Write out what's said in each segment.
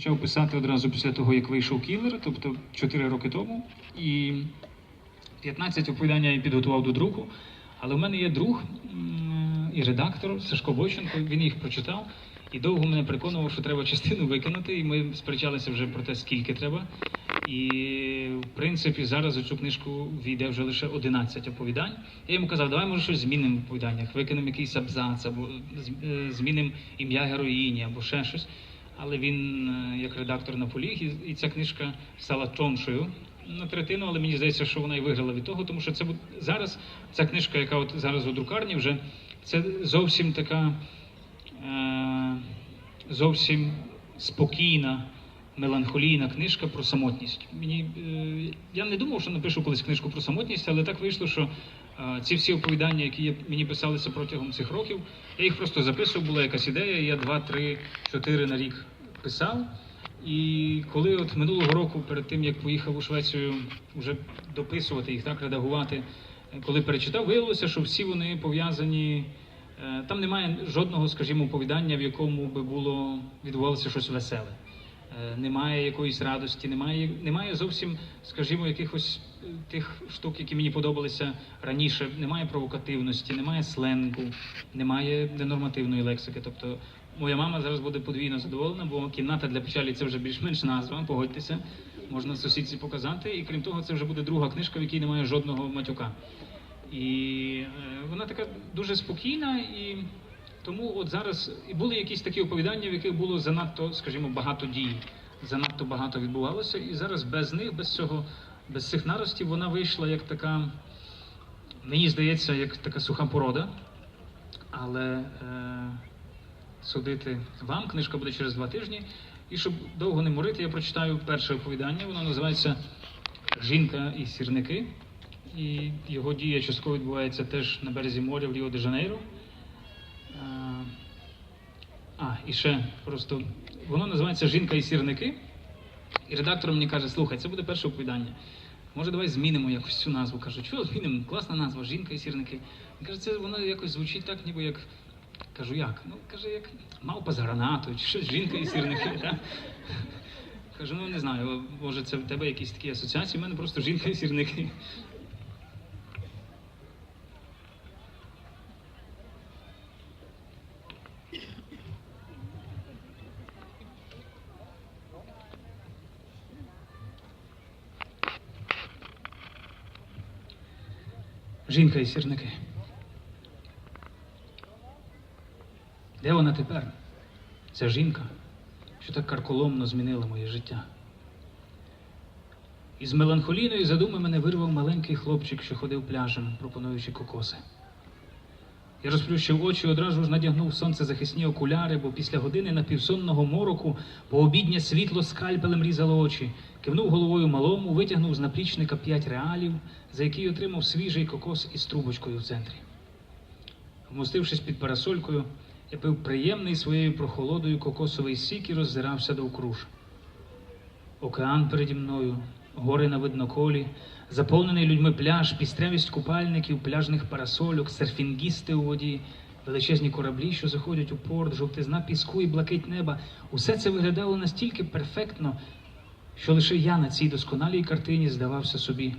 почав писати одразу після того, як вийшов кілер, тобто 4 роки тому. І 15 оповідання я підготував до друку. Але в мене є друг і редактор Сашко Бойченко, він їх прочитав і довго мене переконував, що треба частину викинути. І ми сперечалися вже про те, скільки треба. І в принципі зараз у цю книжку війде вже лише 11 оповідань. Я йому казав, давай може щось змінимо в оповіданнях, викинемо якийсь абзац, або е, змінимо ім'я героїні, або ще щось. Але він, е, як редактор, наполіг, і, ця книжка стала тоншою на третину, але мені здається, що вона і виграла від того, тому що це зараз ця книжка, яка от зараз у друкарні, вже це зовсім така е, зовсім спокійна, меланхолійна книжка про самотність. Мені, е, я не думав, що напишу колись книжку про самотність, але так вийшло, що ці всі оповідання, які мені писалися протягом цих років, я їх просто записував, була якась ідея, я два, три, чотири на рік писав. І коли от минулого року, перед тим як поїхав у Швецію, вже дописувати їх, так редагувати, коли перечитав, виявилося, що всі вони пов'язані. е, Там немає жодного, скажімо, оповідання, в якому би було відбувалося щось веселе. Е, Немає якоїсь радості, немає, немає зовсім, скажімо, якихось е, тих штук, які мені подобалися раніше. Немає провокативності, немає сленгу, немає ненормативної лексики. Тобто моя мама зараз буде подвійно задоволена, бо кімната для печалі це вже більш-менш назва, погодьтеся, можна сусідці показати. І крім того, це вже буде друга книжка, в якій немає жодного матюка. І е, вона така дуже спокійна і. Тому от зараз і були якісь такі оповідання, в яких було занадто, скажімо, багато дій, занадто багато відбувалося, і зараз без них, без цього, без цих наростів, вона вийшла як така, мені здається, як така суха порода. Але е, судити вам, книжка буде через два тижні. І щоб довго не морити, я прочитаю перше оповідання. Воно називається Жінка і сірники. І його дія частково відбувається теж на березі моря в Ріо-де-Жанейро. А, А, і ще просто воно називається Жінка і сірники. І редактор мені каже: слухай, це буде перше оповідання. Може, давай змінимо якось цю назву. Кажу, чого змінимо? Класна назва, жінка і сірники. Він каже, це воно якось звучить так, ніби як. Кажу, як? Ну, каже, як мавпа з гранатою, чи щось жінка і сірники. Так? Кажу, ну не знаю, може це в тебе якісь такі асоціації, в мене просто жінка і сірники. Жінка і сірники. Де вона тепер? Ця жінка, що так карколомно змінила моє життя. Із меланхолійної задуми мене вирвав маленький хлопчик, що ходив пляжем, пропонуючи кокоси. Я розплющив очі і одразу ж надягнув сонцезахисні окуляри, бо після години напівсонного мороку пообіднє світло скальпелем різало очі, кивнув головою малому, витягнув з наплічника п'ять реалів, за які отримав свіжий кокос із трубочкою в центрі. Вмостившись під парасолькою, я пив приємний своєю прохолодою кокосовий сік і роззирався довкруж. Океан переді мною, гори на видноколі, заповнений людьми пляж, пістрявість купальників, пляжних парасольок, серфінгісти у воді, величезні кораблі, що заходять у порт, жовтизна піску і блакить неба. Усе це виглядало настільки перфектно, що лише я на цій досконалій картині здавався собі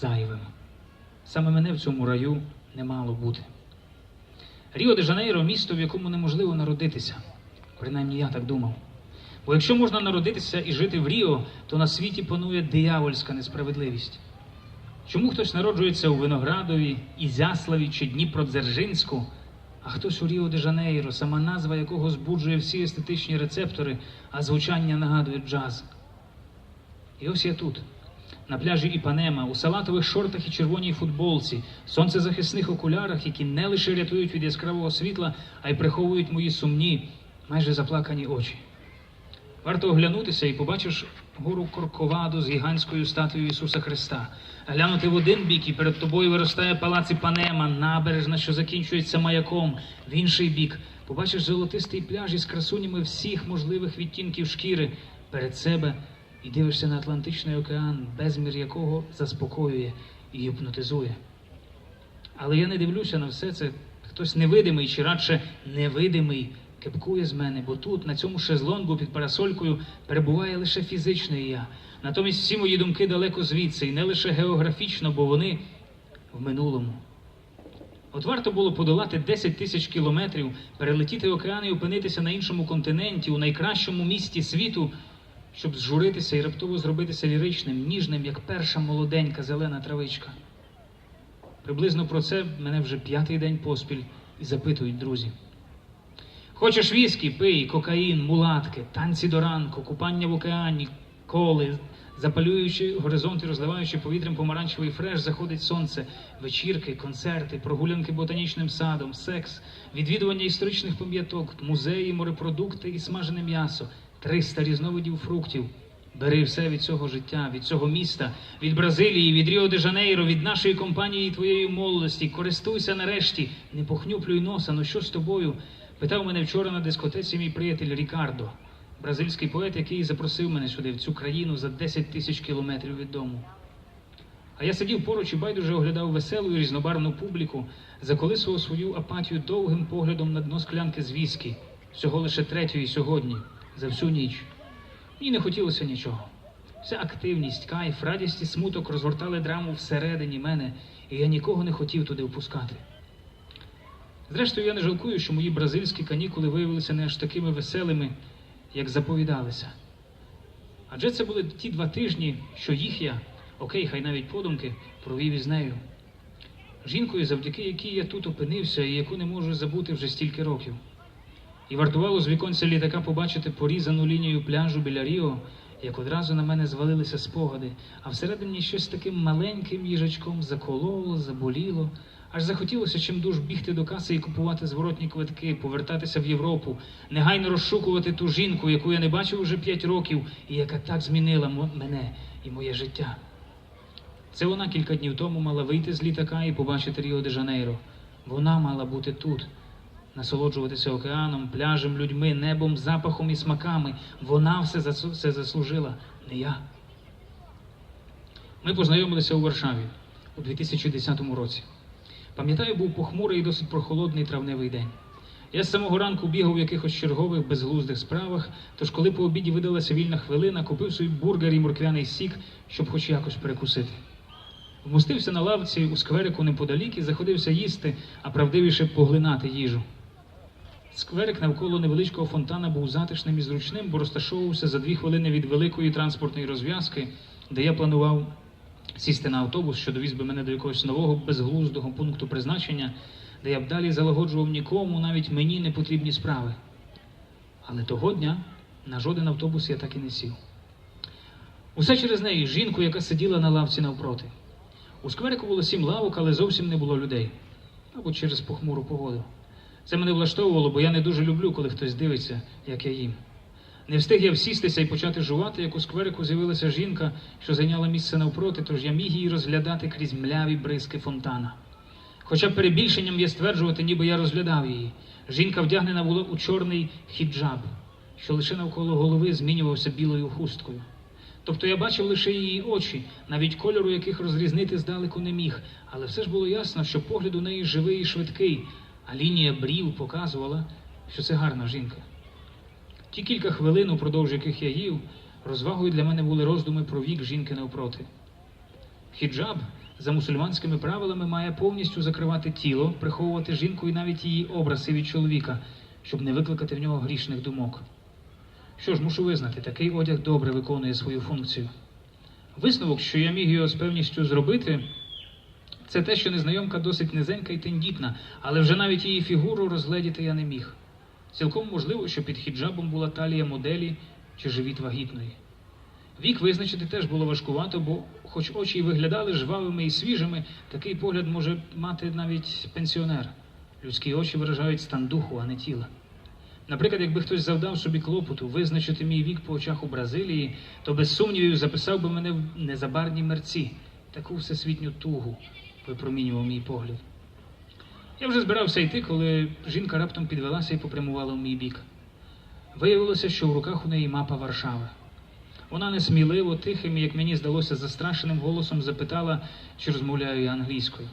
зайвим. Саме мене в цьому раю не мало бути. Ріо де Жанейро місто, в якому неможливо народитися. Принаймні я так думав. Бо якщо можна народитися і жити в Ріо, то на світі панує диявольська несправедливість. Чому хтось народжується у Виноградові, Ізяславі чи Дніпродзержинську, а хтось у Ріо де Жанейро, сама назва якого збуджує всі естетичні рецептори, а звучання нагадує джаз. І ось я тут, на пляжі Іпанема, у салатових шортах і червоній футболці, сонцезахисних окулярах, які не лише рятують від яскравого світла, а й приховують мої сумні, майже заплакані очі. Варто оглянутися і побачиш гору Корковаду з гігантською статуєю Ісуса Христа. Глянути в один бік і перед тобою виростає палац Іпанема, набережна, що закінчується маяком. В інший бік побачиш золотистий пляж із красунями всіх можливих відтінків шкіри перед себе і дивишся на Атлантичний океан, безмір якого заспокоює і гіпнотизує. Але я не дивлюся на все це. Хтось невидимий чи радше невидимий кепкує з мене, бо тут, на цьому шезлонгу під парасолькою, перебуває лише фізичне я. Натомість всі мої думки далеко звідси, і не лише географічно, бо вони в минулому. От варто було подолати 10 тисяч кілометрів, перелетіти океан і опинитися на іншому континенті, у найкращому місті світу, щоб зжуритися і раптово зробитися ліричним, ніжним, як перша молоденька зелена травичка. Приблизно про це мене вже п'ятий день поспіль і запитують друзі. Хочеш віскі, пий, кокаїн, мулатки, танці до ранку, купання в океані, коли, запалюючи горизонт і розливаючи повітрям помаранчевий фреш, заходить сонце, вечірки, концерти, прогулянки ботанічним садом, секс, відвідування історичних пам'яток, музеї, морепродукти і смажене м'ясо, 300 різновидів фруктів. Бери все від цього життя, від цього міста, від Бразилії, від Ріо де Жанейро, від нашої компанії і твоєї молодості. Користуйся нарешті, не похнюплюй носа. Ну що з тобою? Питав мене вчора на дискотеці мій приятель Рікардо, бразильський поет, який запросив мене сюди, в цю країну за 10 тисяч кілометрів від дому. А я сидів поруч і байдуже оглядав веселу і різнобарвну публіку, заколисував свою апатію довгим поглядом на дно склянки з віскі, всього лише третьої сьогодні, за всю ніч. Мені не хотілося нічого. Вся активність, кайф, радість і смуток розгортали драму всередині мене, і я нікого не хотів туди впускати. Зрештою, я не жалкую, що мої бразильські канікули виявилися не аж такими веселими, як заповідалися. Адже це були ті два тижні, що їх я, окей, хай навіть подумки, провів із нею. Жінкою, завдяки якій я тут опинився і яку не можу забути вже стільки років. І вартувало з віконця літака побачити порізану лінію пляжу біля Ріо, як одразу на мене звалилися спогади, а всередині щось таким маленьким їжачком закололо, заболіло. Аж захотілося чимдуж бігти до каси і купувати зворотні квитки, повертатися в Європу, негайно розшукувати ту жінку, яку я не бачив уже п'ять років, і яка так змінила мене і моє життя. Це вона кілька днів тому мала вийти з літака і побачити Ріо де Жанейро. Вона мала бути тут, насолоджуватися океаном, пляжем, людьми, небом, запахом і смаками. Вона все, засу- все заслужила, не я. Ми познайомилися у Варшаві у 2010 році. Пам'ятаю, був похмурий і досить прохолодний травневий день. Я з самого ранку бігав в якихось чергових безглуздих справах, тож коли по обіді видалася вільна хвилина, купив собі бургер і морквяний сік, щоб хоч якось перекусити. Вмостився на лавці у скверику неподалік і заходився їсти, а правдивіше поглинати їжу. Скверик навколо невеличкого фонтана був затишним і зручним, бо розташовувався за дві хвилини від великої транспортної розв'язки, де я планував сісти на автобус, що довіз би мене до якогось нового безглуздого пункту призначення, де я б далі залагоджував нікому, навіть мені не потрібні справи. Але того дня на жоден автобус я так і не сів. Усе через неї жінку, яка сиділа на лавці навпроти. У скверику було сім лавок, але зовсім не було людей. Або через похмуру погоду. Це мене влаштовувало, бо я не дуже люблю, коли хтось дивиться, як я їм. Не встиг я всістися і почати жувати, як у скверику з'явилася жінка, що зайняла місце навпроти, тож я міг її розглядати крізь мляві бризки фонтана. Хоча перебільшенням є стверджувати, ніби я розглядав її. Жінка вдягнена була у чорний хіджаб, що лише навколо голови змінювався білою хусткою. Тобто я бачив лише її очі, навіть кольору яких розрізнити здалеку не міг, але все ж було ясно, що погляд у неї живий і швидкий, а лінія брів показувала, що це гарна жінка. Ті кілька хвилин, упродовж яких я їв, розвагою для мене були роздуми про вік жінки навпроти. Хіджаб за мусульманськими правилами має повністю закривати тіло, приховувати жінку і навіть її образи від чоловіка, щоб не викликати в нього грішних думок. Що ж, мушу визнати, такий одяг добре виконує свою функцію. Висновок, що я міг його з певністю зробити, це те, що незнайомка досить низенька і тендітна, але вже навіть її фігуру розгледіти я не міг. Цілком можливо, що під хіджабом була талія моделі чи живіт вагітної. Вік визначити теж було важкувато, бо, хоч очі й виглядали жвавими і свіжими, такий погляд може мати навіть пенсіонер. Людські очі виражають стан духу, а не тіла. Наприклад, якби хтось завдав собі клопоту визначити мій вік по очах у Бразилії, то без сумнівів записав би мене в незабарні мерці. Таку всесвітню тугу випромінював мій погляд. Я вже збирався йти, коли жінка раптом підвелася і попрямувала в мій бік. Виявилося, що в руках у неї мапа Варшави. Вона несміливо, тихим, як мені здалося, застрашеним голосом запитала, чи розмовляю я англійською.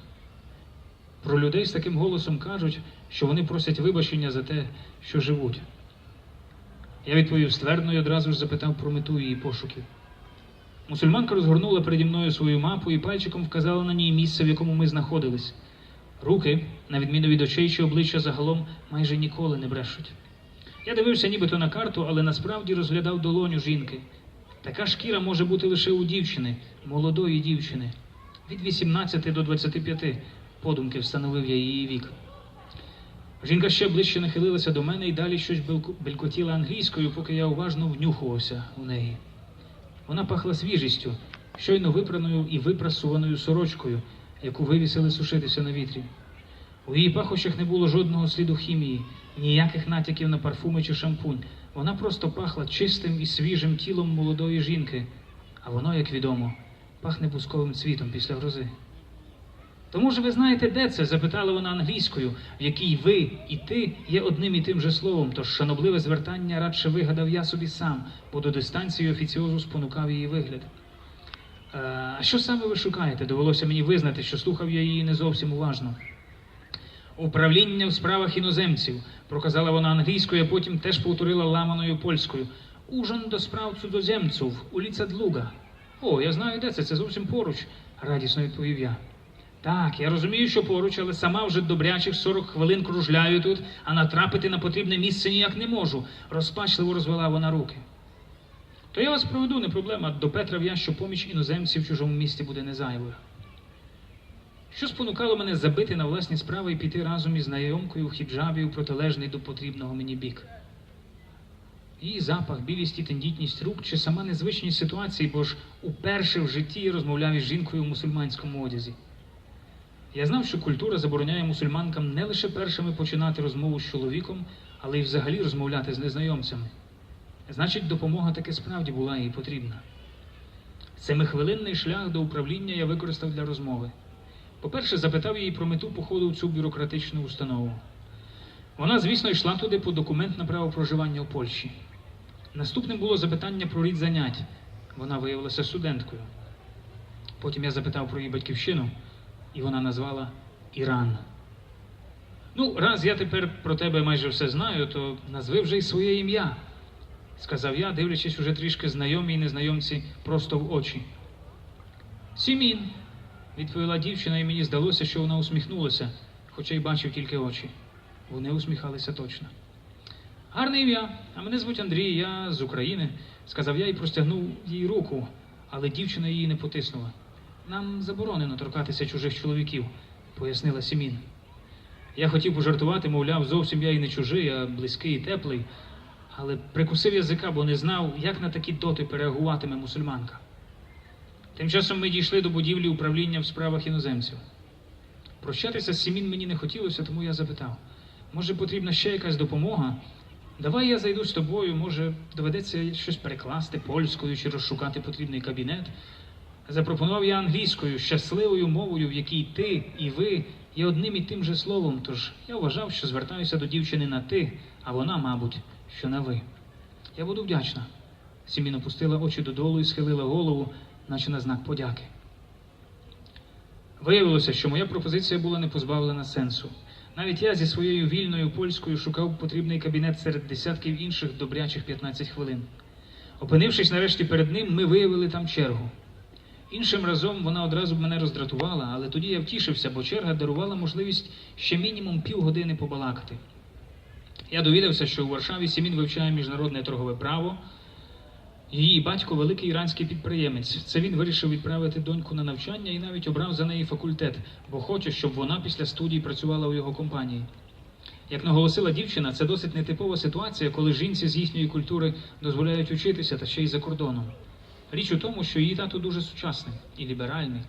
Про людей з таким голосом кажуть, що вони просять вибачення за те, що живуть. Я відповів ствердно і одразу ж запитав про мету її пошуків. Мусульманка розгорнула переді мною свою мапу і пальчиком вказала на ній місце, в якому ми знаходились. Руки, на відміну від очей чи обличчя загалом, майже ніколи не брешуть. Я дивився нібито на карту, але насправді розглядав долоню жінки. Така шкіра може бути лише у дівчини, молодої дівчини. Від 18 до 25 подумки встановив я її вік. Жінка ще ближче нахилилася до мене і далі щось белькотіла англійською, поки я уважно внюхувався у неї. Вона пахла свіжістю, щойно випраною і випрасуваною сорочкою, яку вивісили сушитися на вітрі. У її пахощах не було жодного сліду хімії, ніяких натяків на парфуми чи шампунь. Вона просто пахла чистим і свіжим тілом молодої жінки, а воно, як відомо, пахне бусковим цвітом після грози. Тому ж ви знаєте, де це? запитала вона англійською, в якій ви і ти є одним і тим же словом, тож шанобливе звертання радше вигадав я собі сам, бо до дистанції офіціозу спонукав її вигляд. «Е, А що саме ви шукаєте? Довелося мені визнати, що слухав я її не зовсім уважно. Управління в справах іноземців, проказала вона англійською, а потім теж повторила ламаною польською. Ужин до справ цудоземців, уліця Длуга. О, я знаю, де це, це зовсім поруч, радісно відповів я. Так, я розумію, що поруч, але сама вже добрячих 40 хвилин кружляю тут, а натрапити на потрібне місце ніяк не можу. Розпачливо розвела вона руки. То я вас проведу, не проблема. До Петра в'я, що поміч іноземців в чужому місті буде не зайвою. Що спонукало мене забити на власні справи і піти разом із знайомкою в хіджабі у протилежний до потрібного мені бік. Її запах, білість і тендітність рук чи сама незвичність ситуації, бо ж уперше в житті розмовляв із жінкою у мусульманському одязі. Я знав, що культура забороняє мусульманкам не лише першими починати розмову з чоловіком, але й взагалі розмовляти з незнайомцями. Значить, допомога таки справді була їй потрібна. Семихвилинний шлях до управління я використав для розмови. По-перше, запитав її про мету походу в цю бюрократичну установу. Вона, звісно, йшла туди по документ на право проживання у Польщі. Наступним було запитання про рід занять. Вона виявилася студенткою. Потім я запитав про її батьківщину, і вона назвала Іран. Ну, раз я тепер про тебе майже все знаю, то назви вже й своє ім'я, сказав я, дивлячись уже трішки знайомі і незнайомці просто в очі. Сімін, відповіла дівчина, і мені здалося, що вона усміхнулася, хоча й бачив тільки очі. Вони усміхалися точно. Гарне ім'я, а мене звуть Андрій, я з України, сказав я і простягнув їй руку, але дівчина її не потиснула. Нам заборонено торкатися чужих чоловіків, пояснила Сімін. Я хотів пожартувати, мовляв, зовсім я і не чужий, а близький і теплий, але прикусив язика, бо не знав, як на такі доти реагуватиме мусульманка. Тим часом ми дійшли до будівлі управління в справах іноземців. Прощатися з Сімін мені не хотілося, тому я запитав: може потрібна ще якась допомога? Давай я зайду з тобою, може доведеться щось перекласти польською чи розшукати потрібний кабінет. Запропонував я англійською, щасливою мовою, в якій ти і ви є одним і тим же словом. Тож я вважав, що звертаюся до дівчини на ти, а вона, мабуть, що на ви. Я буду вдячна. Сімін опустила очі додолу і схилила голову, наче на знак подяки. Виявилося, що моя пропозиція була не позбавлена сенсу. Навіть я зі своєю вільною польською шукав потрібний кабінет серед десятків інших добрячих 15 хвилин. Опинившись нарешті перед ним, ми виявили там чергу. Іншим разом вона одразу б мене роздратувала, але тоді я втішився, бо черга дарувала можливість ще мінімум півгодини побалакати. Я довідався, що у Варшаві Сімін вивчає міжнародне торгове право. Її батько великий іранський підприємець. Це він вирішив відправити доньку на навчання і навіть обрав за неї факультет, бо хоче, щоб вона після студії працювала у його компанії. Як наголосила дівчина, це досить нетипова ситуація, коли жінці з їхньої культури дозволяють учитися та ще й за кордоном. Річ у тому, що її тато дуже сучасний і ліберальний.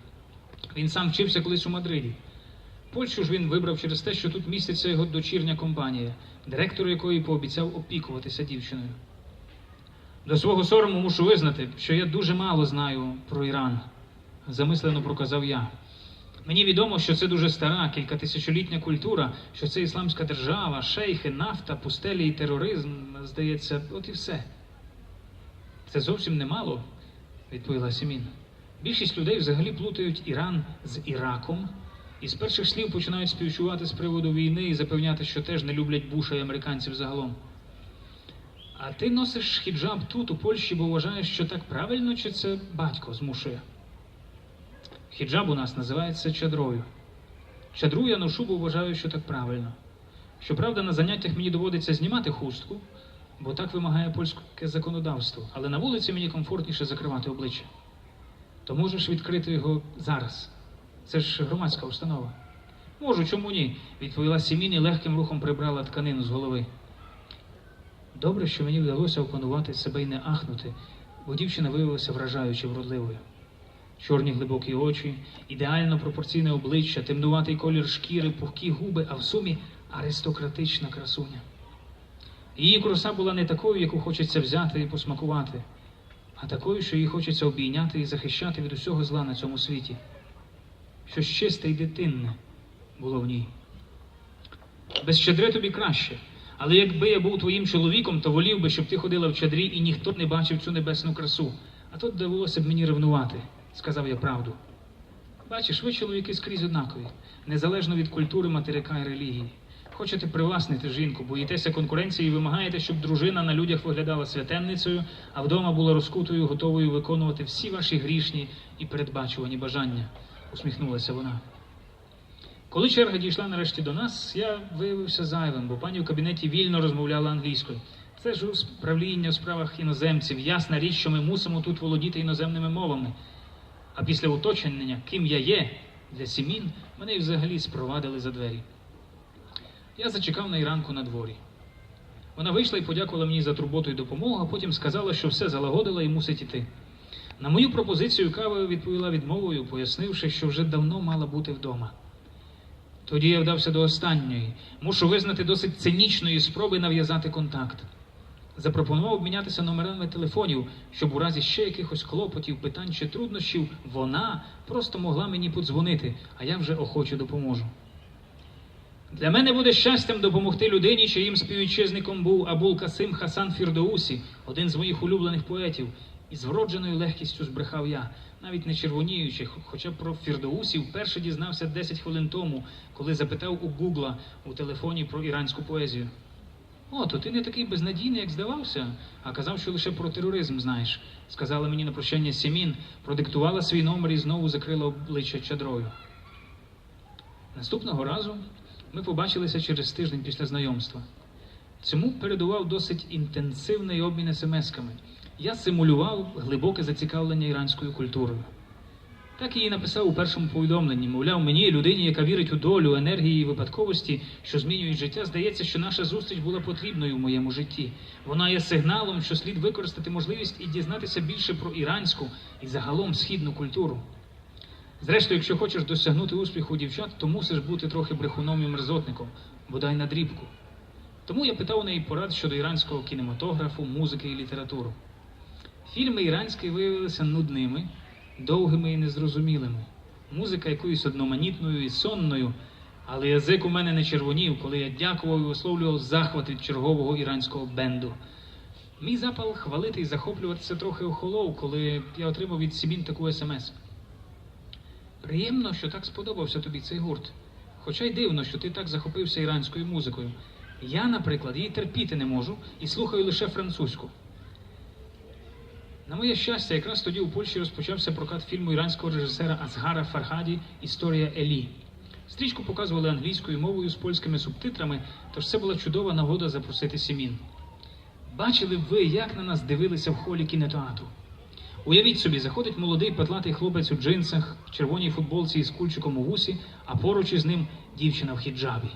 Він сам вчився колись у Мадриді. Польщу ж він вибрав через те, що тут міститься його дочірня компанія, директор якої пообіцяв опікуватися дівчиною. До свого сорому мушу визнати, що я дуже мало знаю про Іран, замислено проказав я. Мені відомо, що це дуже стара, кількатисячолітня культура, що це ісламська держава, шейхи, нафта, пустелі і тероризм, здається, от і все. Це зовсім немало, відповіла Сімін. Більшість людей взагалі плутають Іран з Іраком, І з перших слів починають співчувати з приводу війни і запевняти, що теж не люблять Буша і американців загалом. А ти носиш хіджаб тут, у Польщі, бо вважаєш, що так правильно, чи це батько змушує? Хіджаб у нас називається чадрою. Чадру я ношу, бо вважаю, що так правильно. Щоправда, на заняттях мені доводиться знімати хустку, бо так вимагає польське законодавство, але на вулиці мені комфортніше закривати обличчя. То можеш відкрити його зараз. Це ж громадська установа. Можу, чому ні? відповіла Сімін і легким рухом прибрала тканину з голови. Добре, що мені вдалося опанувати себе і не ахнути, бо дівчина виявилася вражаюче вродливою. Чорні глибокі очі, ідеально пропорційне обличчя, темнуватий колір шкіри, пухкі губи, а в сумі аристократична красуня. Її краса була не такою, яку хочеться взяти і посмакувати, а такою, що її хочеться обійняти і захищати від усього зла на цьому світі. Щось чисте й дитинне було в ній. Без щедри тобі краще. Але якби я був твоїм чоловіком, то волів би, щоб ти ходила в чадрі і ніхто не бачив цю небесну красу. А тут довелося б мені ревнувати, сказав я правду. Бачиш, ви чоловіки скрізь однакові, незалежно від культури, материка і релігії. Хочете привласнити жінку, боїтеся конкуренції і вимагаєте, щоб дружина на людях виглядала святенницею, а вдома була розкутою, готовою виконувати всі ваші грішні і передбачувані бажання, усміхнулася вона. Коли черга дійшла нарешті до нас, я виявився зайвим, бо пані в кабінеті вільно розмовляла англійською. Це ж управління у справах іноземців. Ясна річ, що ми мусимо тут володіти іноземними мовами. А після уточнення, ким я є для сімін, мене й взагалі спровадили за двері. Я зачекав на Іранку на дворі. Вона вийшла і подякувала мені за турботу і допомогу, а потім сказала, що все залагодила і мусить іти. На мою пропозицію кава відповіла відмовою, пояснивши, що вже давно мала бути вдома. Тоді я вдався до останньої. Мушу визнати досить цинічної спроби нав'язати контакт. Запропонував обмінятися номерами телефонів, щоб у разі ще якихось клопотів, питань чи труднощів вона просто могла мені подзвонити, а я вже охоче допоможу. Для мене буде щастям допомогти людині, чиїм співвітчизником був Абул Касим Хасан Фірдоусі, один з моїх улюблених поетів, і з вродженою легкістю збрехав я, навіть не червоніючи, хоча про Фірдоусі вперше дізнався 10 хвилин тому, коли запитав у Гугла у телефоні про іранську поезію. О, то ти не такий безнадійний, як здавався, а казав, що лише про тероризм знаєш, сказала мені на прощання Сімін, продиктувала свій номер і знову закрила обличчя чадрою. Наступного разу ми побачилися через тиждень після знайомства. Цьому передував досить інтенсивний обмін смс-ками. Я симулював глибоке зацікавлення іранською культурою. Так її написав у першому повідомленні. Мовляв, мені, людині, яка вірить у долю, енергії і випадковості, що змінюють життя, здається, що наша зустріч була потрібною в моєму житті. Вона є сигналом, що слід використати можливість і дізнатися більше про іранську і загалом східну культуру. Зрештою, якщо хочеш досягнути успіху дівчат, то мусиш бути трохи брехуном і мерзотником, бодай на дрібку. Тому я питав у неї порад щодо іранського кінематографу, музики і літератури. Фільми іранські виявилися нудними, довгими і незрозумілими. Музика якоюсь одноманітною і сонною, але язик у мене не червонів, коли я дякував і висловлював захват від чергового іранського бенду. Мій запал хвалити і захоплюватися трохи охолов, коли я отримав від Сімін таку смс. Приємно, що так сподобався тобі цей гурт. Хоча й дивно, що ти так захопився іранською музикою. Я, наприклад, її терпіти не можу і слухаю лише французьку. На моє щастя, якраз тоді у Польщі розпочався прокат фільму іранського режисера Азгара Фаргаді Історія Елі. Стрічку показували англійською мовою з польськими субтитрами, тож це була чудова нагода запросити Сімін. Бачили б ви, як на нас дивилися в холі кінотеатру. Уявіть собі, заходить молодий петлатий хлопець у джинсах, в червоній футболці із кульчиком у вусі, а поруч із ним дівчина в хіджабі.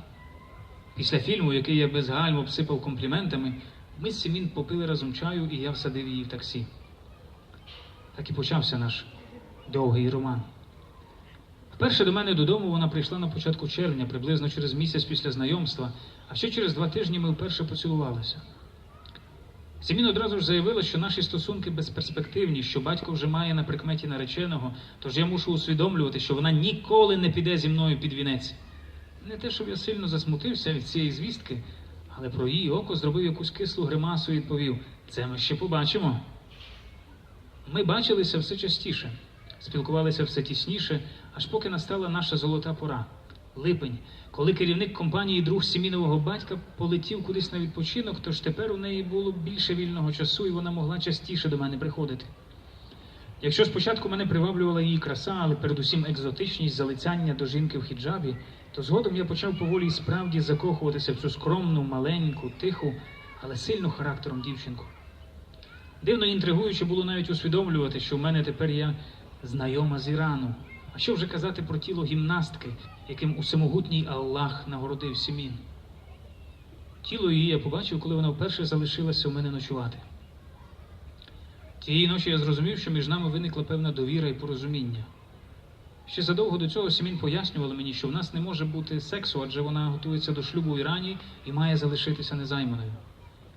Після фільму, який я без гальм обсипав компліментами, ми з Сімін попили разом чаю, і я всадив її в таксі. Так і почався наш довгий роман. Вперше до мене додому вона прийшла на початку червня, приблизно через місяць після знайомства, а ще через два тижні ми вперше поцілувалися. Сімін одразу ж заявила, що наші стосунки безперспективні, що батько вже має на прикметі нареченого, тож я мушу усвідомлювати, що вона ніколи не піде зі мною під вінець. Не те, щоб я сильно засмутився від цієї звістки, але про її око зробив якусь кислу гримасу і відповів: це ми ще побачимо. Ми бачилися все частіше. спілкувалися все тісніше, аж поки настала наша золота пора липень, коли керівник компанії друг Сімінового батька полетів кудись на відпочинок, тож тепер у неї було більше вільного часу, і вона могла частіше до мене приходити. Якщо спочатку мене приваблювала її краса, але передусім екзотичність залицяння до жінки в хіджабі, то згодом я почав поволі і справді закохуватися в цю скромну, маленьку, тиху, але сильну характером дівчинку. Дивно і інтригуюче було навіть усвідомлювати, що в мене тепер є знайома з Ірану. А що вже казати про тіло гімнастки, яким усемогутній Аллах нагородив Сімін? Тіло її я побачив, коли вона вперше залишилася у мене ночувати. Тієї ночі я зрозумів, що між нами виникла певна довіра і порозуміння. Ще задовго до цього Сімін пояснювала мені, що в нас не може бути сексу, адже вона готується до шлюбу в Ірані і має залишитися незайманою.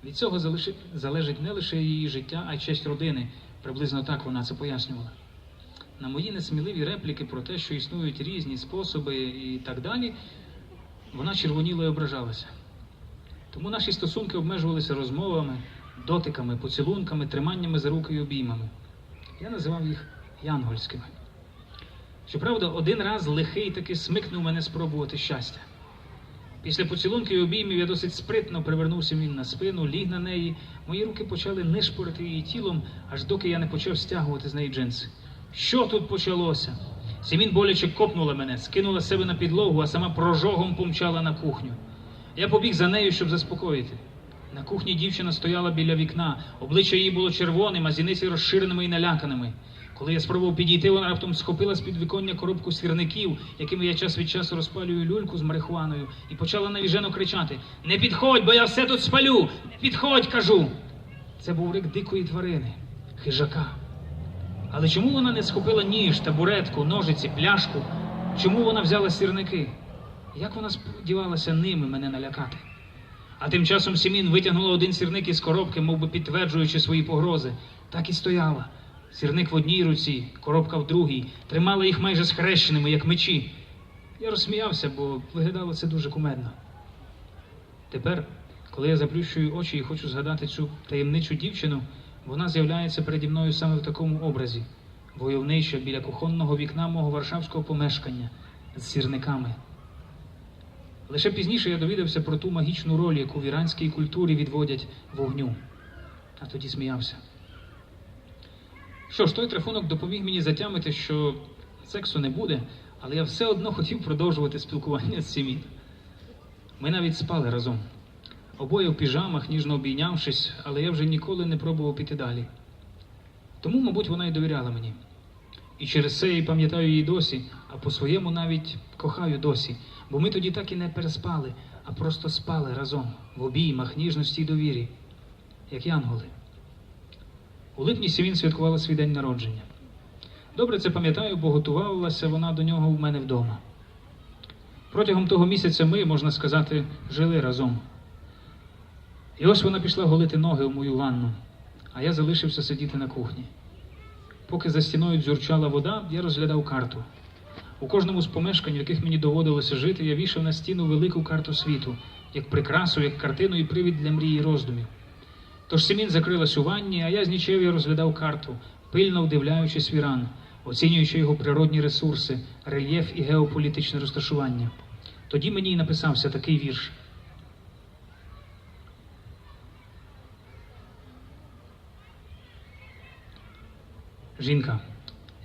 Від цього залежить не лише її життя, а й честь родини. Приблизно так вона це пояснювала. На мої несміливі репліки про те, що існують різні способи і так далі, вона червоніла і ображалася. Тому наші стосунки обмежувалися розмовами, дотиками, поцілунками, триманнями за руки і обіймами. Я називав їх янгольськими. Щоправда, один раз лихий таки смикнув мене спробувати щастя. Після поцілунків і обіймів я досить спритно привернувся він на спину, ліг на неї. Мої руки почали нишпорити її тілом, аж доки я не почав стягувати з неї джинси. Що тут почалося? Сімін боляче копнула мене, скинула себе на підлогу, а сама прожогом помчала на кухню. Я побіг за нею, щоб заспокоїти. На кухні дівчина стояла біля вікна, обличчя її було червоним, а зіниці розширеними і наляканими. Коли я спробував підійти, вона раптом схопила з під віконня коробку сірників, якими я час від часу розпалюю люльку з марихуаною, і почала навіжено кричати: Не підходь, бо я все тут спалю! Не підходь, кажу! Це був рик дикої тварини, хижака. Але чому вона не схопила ніж, табуретку, ножиці, пляшку? Чому вона взяла сірники? Як вона сподівалася ними мене налякати? А тим часом Сімін витягнула один сірник із коробки, мов би підтверджуючи свої погрози. Так і стояла. Сірник в одній руці, коробка в другій, тримала їх майже схрещеними, як мечі. Я розсміявся, бо виглядало це дуже кумедно. Тепер, коли я заплющую очі і хочу згадати цю таємничу дівчину, вона з'являється переді мною саме в такому образі, войовнича біля кухонного вікна мого варшавського помешкання з сірниками. Лише пізніше я довідався про ту магічну роль, яку в іранській культурі відводять вогню. А тоді сміявся. Що ж, той трахунок допоміг мені затямити, що сексу не буде, але я все одно хотів продовжувати спілкування з Сімін. Ми навіть спали разом. Обоє в піжамах, ніжно обійнявшись, але я вже ніколи не пробував піти далі. Тому, мабуть, вона й довіряла мені. І через це я пам'ятаю її досі, а по-своєму навіть кохаю досі, бо ми тоді так і не переспали, а просто спали разом, в обіймах, ніжності й довірі, як янголи. У липні Сімін святкувала свій день народження. Добре це пам'ятаю, бо готувалася вона до нього в мене вдома. Протягом того місяця ми, можна сказати, жили разом. І ось вона пішла голити ноги у мою ванну, а я залишився сидіти на кухні. Поки за стіною дзюрчала вода, я розглядав карту. У кожному з помешкань, в яких мені доводилося жити, я вішав на стіну велику карту світу, як прикрасу, як картину і привід для мрії і роздумів. Тож Сімін закрилась у ванні, а я з нічев'я розглядав карту, пильно вдивляючись в Іран, оцінюючи його природні ресурси, рельєф і геополітичне розташування. Тоді мені й написався такий вірш. Жінка,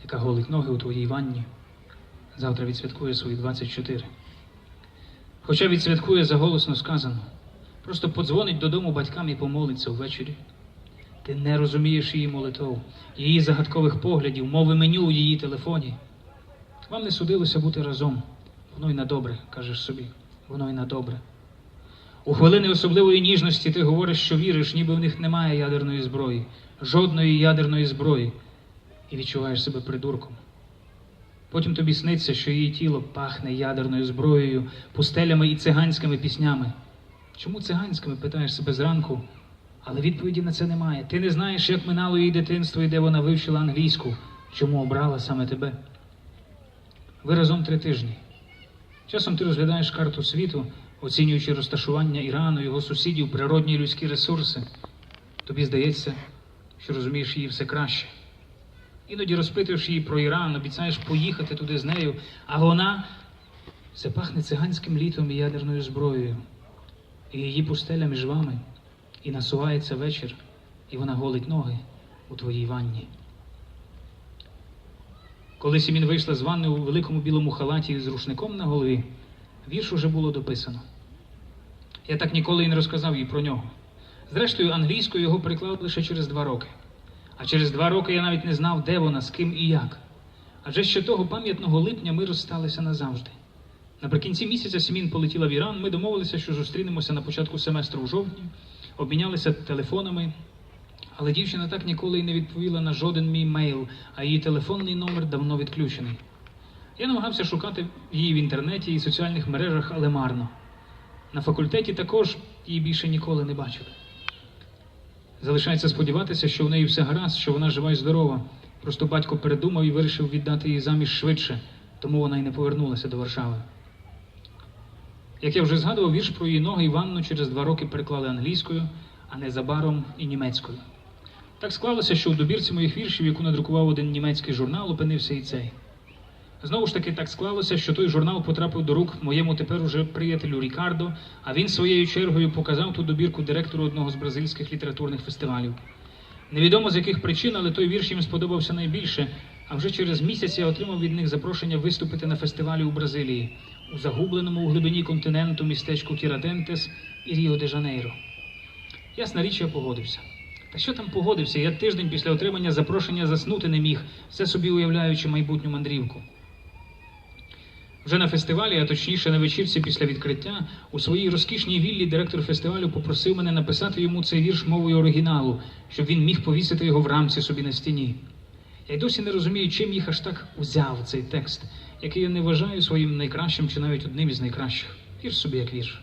яка голить ноги у твоїй ванні, завтра відсвяткує свої 24. Хоча відсвяткує заголосно сказано, просто подзвонить додому батькам і помолиться ввечері. Ти не розумієш її молитов, її загадкових поглядів, мови меню у її телефоні. Вам не судилося бути разом. Воно й на добре, кажеш собі, воно й на добре. У хвилини особливої ніжності ти говориш, що віриш, ніби в них немає ядерної зброї, жодної ядерної зброї, і відчуваєш себе придурком. Потім тобі сниться, що її тіло пахне ядерною зброєю, пустелями і циганськими піснями. Чому циганськими питаєш себе зранку? Але відповіді на це немає. Ти не знаєш, як минало її дитинство і де вона вивчила англійську, чому обрала саме тебе. Ви разом три тижні. Часом ти розглядаєш карту світу, оцінюючи розташування Ірану, його сусідів, природні людські ресурси. Тобі здається, що розумієш її все краще. Іноді розпитуєш її про Іран, обіцяєш поїхати туди з нею, а вона все пахне циганським літом і ядерною зброєю. І її пустеля між вами, і насувається вечір, і вона голить ноги у твоїй ванні. Коли Сімін вийшла з ванни у великому білому халаті з рушником на голові, вірш уже було дописано. Я так ніколи і не розказав їй про нього. Зрештою, англійською його переклали лише через два роки. А через два роки я навіть не знав, де вона, з ким і як. Адже ще того пам'ятного липня ми розсталися назавжди. Наприкінці місяця Сімін полетіла в Іран. Ми домовилися, що зустрінемося на початку семестру в жовтні, обмінялися телефонами. Але дівчина так ніколи й не відповіла на жоден мій мейл, а її телефонний номер давно відключений. Я намагався шукати її в інтернеті і соціальних мережах, але марно. На факультеті також її більше ніколи не бачив. Залишається сподіватися, що в неї все гаразд, що вона жива і здорова. Просто батько передумав і вирішив віддати її заміж швидше, тому вона й не повернулася до Варшави. Як я вже згадував, вірш про її ноги і ванну через два роки переклали англійською, а незабаром і німецькою. Так склалося, що у добірці моїх віршів, яку надрукував один німецький журнал, опинився і цей. Знову ж таки, так склалося, що той журнал потрапив до рук моєму тепер уже приятелю Рікардо, а він своєю чергою показав ту добірку директору одного з бразильських літературних фестивалів. Невідомо з яких причин, але той вірш їм сподобався найбільше. А вже через місяць я отримав від них запрошення виступити на фестивалі у Бразилії, у загубленому у глибині континенту містечку Тірадентес і Ріо де Жанейро. Ясна річ, я погодився. Та що там погодився? Я тиждень після отримання запрошення заснути не міг, все собі уявляючи майбутню мандрівку. Вже на фестивалі, а точніше на вечірці після відкриття, у своїй розкішній віллі директор фестивалю попросив мене написати йому цей вірш мовою оригіналу, щоб він міг повісити його в рамці собі на стіні. Я й досі не розумію, чим їх аж так узяв цей текст, який я не вважаю своїм найкращим чи навіть одним із найкращих. Вірш собі як вірш.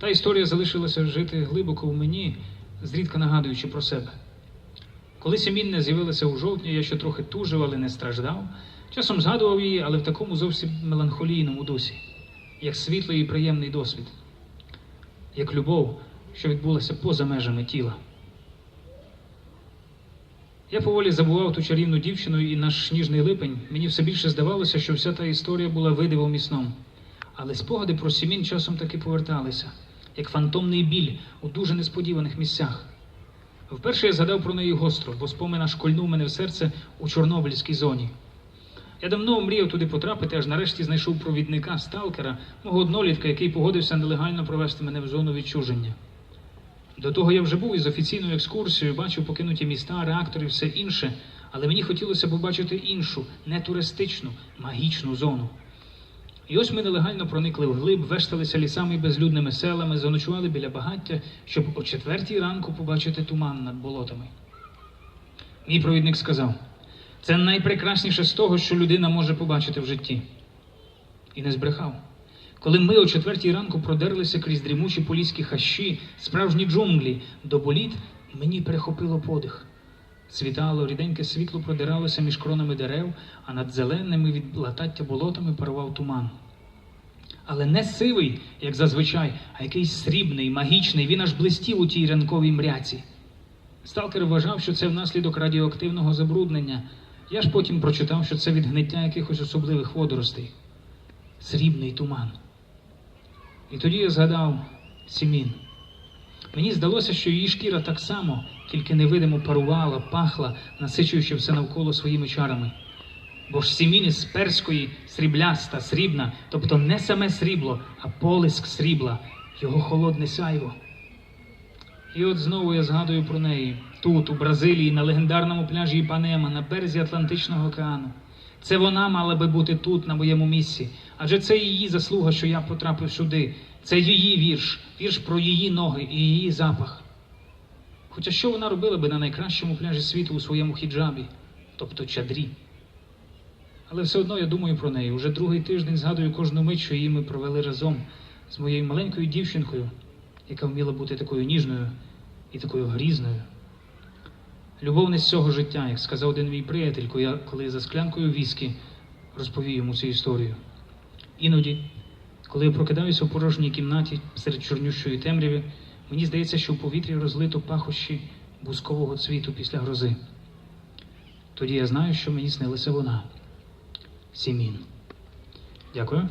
Та історія залишилася жити глибоко в мені, зрідка нагадуючи про себе. Коли Сіміння з'явилася у жовтні, я ще трохи тужив, але не страждав. Часом згадував її, але в такому зовсім меланхолійному дусі, як світлий і приємний досвід, як любов, що відбулася поза межами тіла. Я поволі забував ту чарівну дівчину і наш ніжний липень. Мені все більше здавалося, що вся та історія була видивом і сном. Але спогади про Сімін часом таки поверталися, як фантомний біль у дуже несподіваних місцях. Вперше я згадав про неї гостро, бо спомина школьнув мене в серце у Чорнобильській зоні. Я давно мріяв туди потрапити, аж нарешті знайшов провідника, сталкера, мого однолітка, який погодився нелегально провести мене в зону відчуження. До того я вже був із офіційною екскурсією, бачив покинуті міста, реактори все інше, але мені хотілося побачити іншу, не туристичну, магічну зону. І ось ми нелегально проникли вглиб, вешталися лісами і безлюдними селами, заночували біля багаття, щоб о четвертій ранку побачити туман над болотами. Мій провідник сказав: це найпрекрасніше з того, що людина може побачити в житті. І не збрехав. Коли ми о четвертій ранку продерлися крізь дрімучі поліські хащі, справжні джунглі до боліт, мені перехопило подих. Світало, ріденьке світло продиралося між кронами дерев, а над зеленими від латаття болотами парував туман. Але не сивий, як зазвичай, а якийсь срібний, магічний, він аж блистів у тій ранковій мряці. Сталкер вважав, що це внаслідок радіоактивного забруднення. Я ж потім прочитав, що це від гниття якихось особливих водоростей. Срібний туман. І тоді я згадав Сімін. Мені здалося, що її шкіра так само, тільки невидимо парувала, пахла, насичуючи все навколо своїми чарами. Бо ж Сімін із перської срібляста, срібна, тобто не саме срібло, а полиск срібла, його холодне сяйво. І от знову я згадую про неї тут, у Бразилії, на легендарному пляжі Іпанема, на березі Атлантичного океану. Це вона мала би бути тут, на моєму місці, адже це її заслуга, що я потрапив сюди. Це її вірш, вірш про її ноги і її запах. Хоча що вона робила би на найкращому пляжі світу у своєму хіджабі, тобто чадрі. Але все одно я думаю про неї. Уже другий тиждень згадую кожну мить, що її ми провели разом з моєю маленькою дівчинкою, яка вміла бути такою ніжною і такою грізною. Любов не з цього життя, як сказав один мій приятель, коли я- за склянкою віскі розповів йому цю історію. Іноді, коли я прокидаюся у порожній кімнаті серед чорнющої темряви, мені здається, що в повітрі розлито пахощі бускового цвіту після грози. тоді я знаю, що мені снилася вона. Сімін. Дякую.